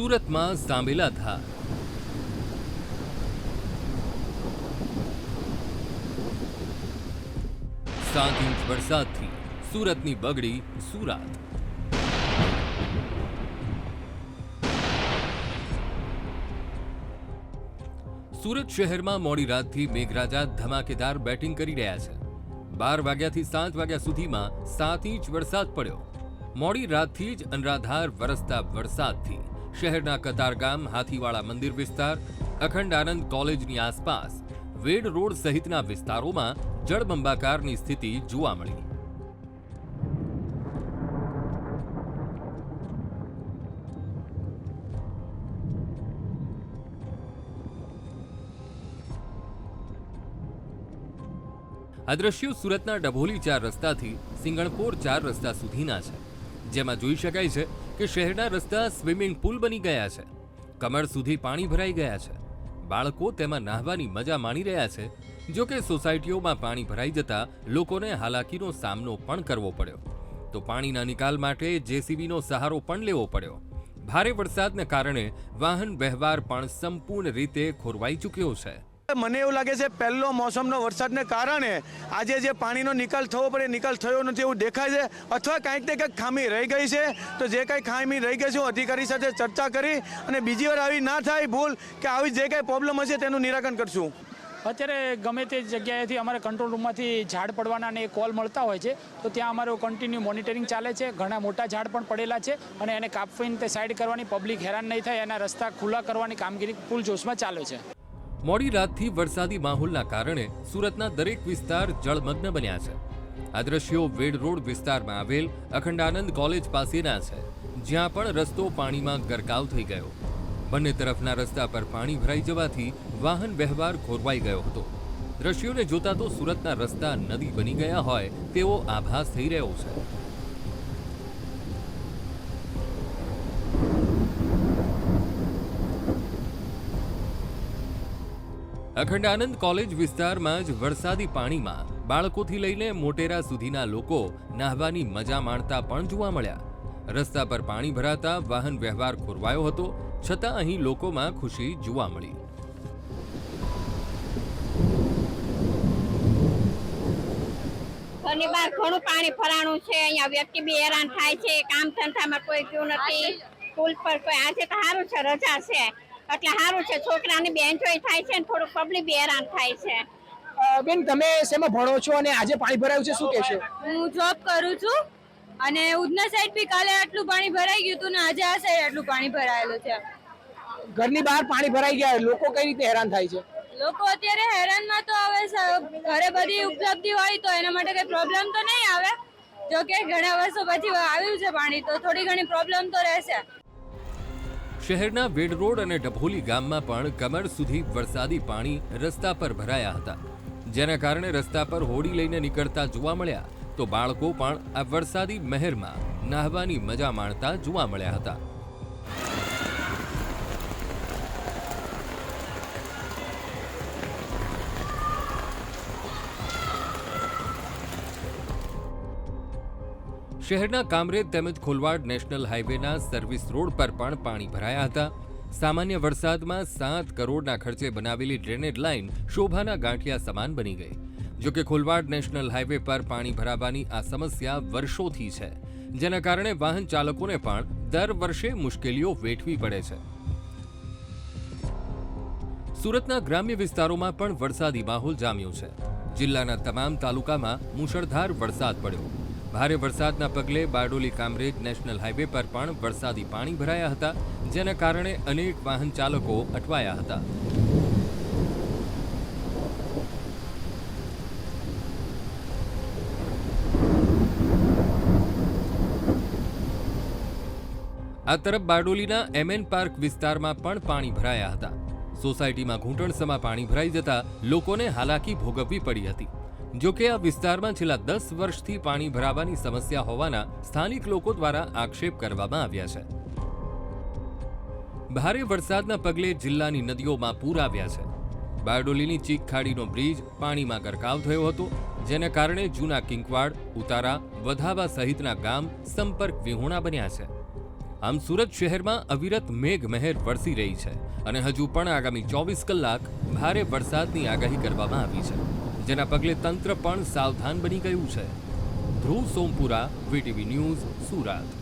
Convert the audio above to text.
સુરતમાં સાંભેલા ધાર. સાત ઇંચ વરસાદથી સુરતની બગડી સુરાત. સુરત શહેરમાં મોડી રાતથી મેઘરાજા ધમાકેદાર બેટિંગ કરી રહ્યા છે. બાર વાગ્યાથી સાત વાગ્યા સુધીમાં સાત ઇંચ વરસાદ પડ્યો. મોડી રાતથી જ અનરાધાર વરસતા વરસાદથી શહેરના કતારગામ હાથીવાળા મંદિર વિસ્તાર, અખંડ આનંદ કોલેજની આસપાસ, વેડ રોડ સહિતના વિસ્તારોમાં જળબંબાકારની સ્થિતિ જોવા મળી. આ સુરતના ડભોલી ચાર રસ્તાથી સિંગણપોર ચાર રસ્તા સુધીના છે. જેમાં જોઈ શકાય છે કે શહેરના રસ્તા સ્વિમિંગ પુલ બની ગયા છે. કમર સુધી પાણી ભરાઈ ગયા છે. બાળકો તેમાં નાહવાની મજા માણી રહ્યા છે, જો કે સોસાયટીઓમાં પાણી ભરાઈ જતા લોકોને હાલાકીનો સામનો પણ કરવો પડ્યો. તો પાણીના નિકાલ માટે જેસીબીનો સહારો પણ લેવો પડ્યો. ભારે વરસાદને કારણે વાહન વ્યવહાર પણ સંપૂર્ણ રીતે ખોરવાઈ ચૂક્યો છે. મને એવું લાગે છે પહેલો મોસમનો વરસાદને કારણે આજે જે પાણીનો નિકાલ થવો પડે, નિકાલ થયો નથી એવું દેખાય છે, અથવા કાંઈક ને કંઈક ખામી રહી ગઈ છે. તો જે કાંઈ ખામી રહી ગઈ છે, હું અધિકારી સાથે ચર્ચા કરી અને બીજી વાર આવી ના થાય ભૂલ કે આવી જે કાંઈ પ્રોબ્લેમ હશે તેનું નિરાકરણ કરશું. અત્યારે ગમે તે જગ્યાએથી અમારે કંટ્રોલ રૂમમાંથી ઝાડ પડવાના ને કોલ મળતા હોય છે, તો ત્યાં અમારું કન્ટિન્યુ મોનિટરિંગ ચાલે છે. ઘણા મોટા ઝાડ પણ પડેલા છે અને એને કાપવીને તે સાઈડ કરવાની પબ્લિક હેરાન નહીં થાય, એના રસ્તા ખુલ્લા કરવાની કામગીરી ફૂલ જોશમાં ચાલે છે. મોડી રાતથી વરસાદી માહોલના કારણે સુરતના દરેક વિસ્તાર જળમગ્ન બન્યા છે. આ દ્રશ્યો વેડ રોડ વિસ્તારમાં આવેલ અખંડાનંદ કોલેજ પાસેના છે, જ્યાં પણ રસ્તો પાણીમાં ગરકાવ થઈ ગયો. બંને તરફના રસ્તા પર પાણી ભરાઈ જવાથી વાહન વ્યવહાર ખોરવાઈ ગયો હતો. દ્રશ્યોને જોતા તો સુરતના રસ્તા નદી બની ગયા હોય તેવો આભાસ થઈ રહ્યો છે. અખંડાનંદ કોલેજ વિસ્તારમાં જ વરસાદી પાણીમાં બાળકોથી લઈને મોટેરા સુધીના લોકો નાહવાની મજા માણતા પણ જોવા મળ્યા. રસ્તા પર પાણી ભરાતા વાહન વ્યવહાર ખોરવાયો હતો, છતાં અહીં લોકોમાં ખુશી જોવા મળી. ઘરની બહાર ઘણું પાણી ફરાણું છે, અહીંયા વ્યક્તિ બી હેરાન થાય છે, કામ ધંધામાં કોઈ ગયું નથી. સ્કૂલ પર કોઈ, આજે તો સારું છે, રજા છે. એટલે સારું છે છોકરાને બી એન્જોય થાય છે ને થોડુંક પબ્લિક બી હેરાન થાય છે. બેન તમે શેમાં ભણો છો અને આજે પાણી ભરાયું છે શું કહેશો હું જોબ કરું છું અને ઉધના સાઈડ બી કાલે આટલું પાણી ભરાઈ ગયું હતું ને આજે આ સાઈડ આટલું પાણી ભરાયેલું છે. ઘરની બહાર પાણી ભરાઈ ગયા લોકો કઈ રીતે હેરાન થાય છે? લોકો અત્યારે હેરાનમાં તો હવે ઘરે બધી ઉપલબ્ધિ હોય તો એના માટે કઈ પ્રોબ્લેમ તો નહીં આવે. જો કે ઘણા વર્ષો પછી આવ્યું છે પાણી તો થોડી ઘણી પ્રોબ્લેમ તો રહેશે. શહેરના વેડ રોડ અને ડભોલી ગામમાં પણ કમર સુધી વરસાદી પાણી રસ્તા પર ભરાયા હતા. જેના કારણે રસ્તા પર હોડી લઈને નીકળતા જોવા મળ્યા તો બાળકો પણ આ વરસાદી મહેરમાં નાહવાની મજા માણતા જોવા મળ્યા હતા. શહેરના કામરેજ તેમજ ખોલવાડ નેશનલ હાઈવેના સર્વિસ રોડ પર પણ પાણી ભરાયા હતા. સામાન્ય વરસાદમાં સાત કરોડના ખર્ચે બનાવેલી ડ્રેનેજ લાઇન શોભાના ગાંઠિયા સમાન બની ગઈ. જોકે ખોલવાડ નેશનલ હાઈવે પર પાણી ભરાવાની આ સમસ્યા વર્ષોથી છે. જેના કારણે વાહન ચાલકોને પણ દર વર્ષે મુશ્કેલીઓ વેઠવી પડે છે. સુરતના ગ્રામ્ય વિસ્તારોમાં પણ વરસાદી માહોલ જામ્યો છે. જિલ્લાના તમામ તાલુકામાં મુશળધાર વરસાદ પડ્યો. ભારે વરસાદના પગલે બારડોલી કામરેજ નેશનલ હાઈવે પર પણ વરસાદી પાણી ભરાયા હતા, જેના કારણે અનેક વાહન ચાલકો અટવાયા હતા. આ તરફ બારડોલીના એમએન પાર્ક વિસ્તારમાં પણ પાણી ભરાયા હતા. સોસાયટીમાં ઘૂંટણસમાં પાણી ભરાઈ જતા લોકોને હાલાકી ભોગવવી પડી હતી. જો કે આ વિસ્તારમાં છેલ્લા દસ વર્ષથી પાણી ભરાવાની સમસ્યા હોવાના સ્થાનિક લોકો દ્વારા આક્ષેપ કરવામાં આવ્યા છે. ભારે વરસાદના પગલે જિલ્લાની નદીઓમાં પૂર આવ્યા છે. બારડોલીની ચીક ખાડીનો બ્રિજ પાણીમાં ગરકાવ થયો હતો, જેને કારણે જૂના કિંકવાડ, ઉતારા, વધાવા સહિતના ગામ સંપર્ક વિહોણા બન્યા છે. આમ સુરત શહેરમાં અવિરત મેઘ મહેર વરસી રહી છે અને હજુ પણ આગામી ચોવીસ કલાક ભારે વરસાદની આગાહી કરવામાં આવી છે. જેના પગલે તંત્ર પણ સાવધાન બની ગયું છે. Dhruv Sompura VTV news Surat.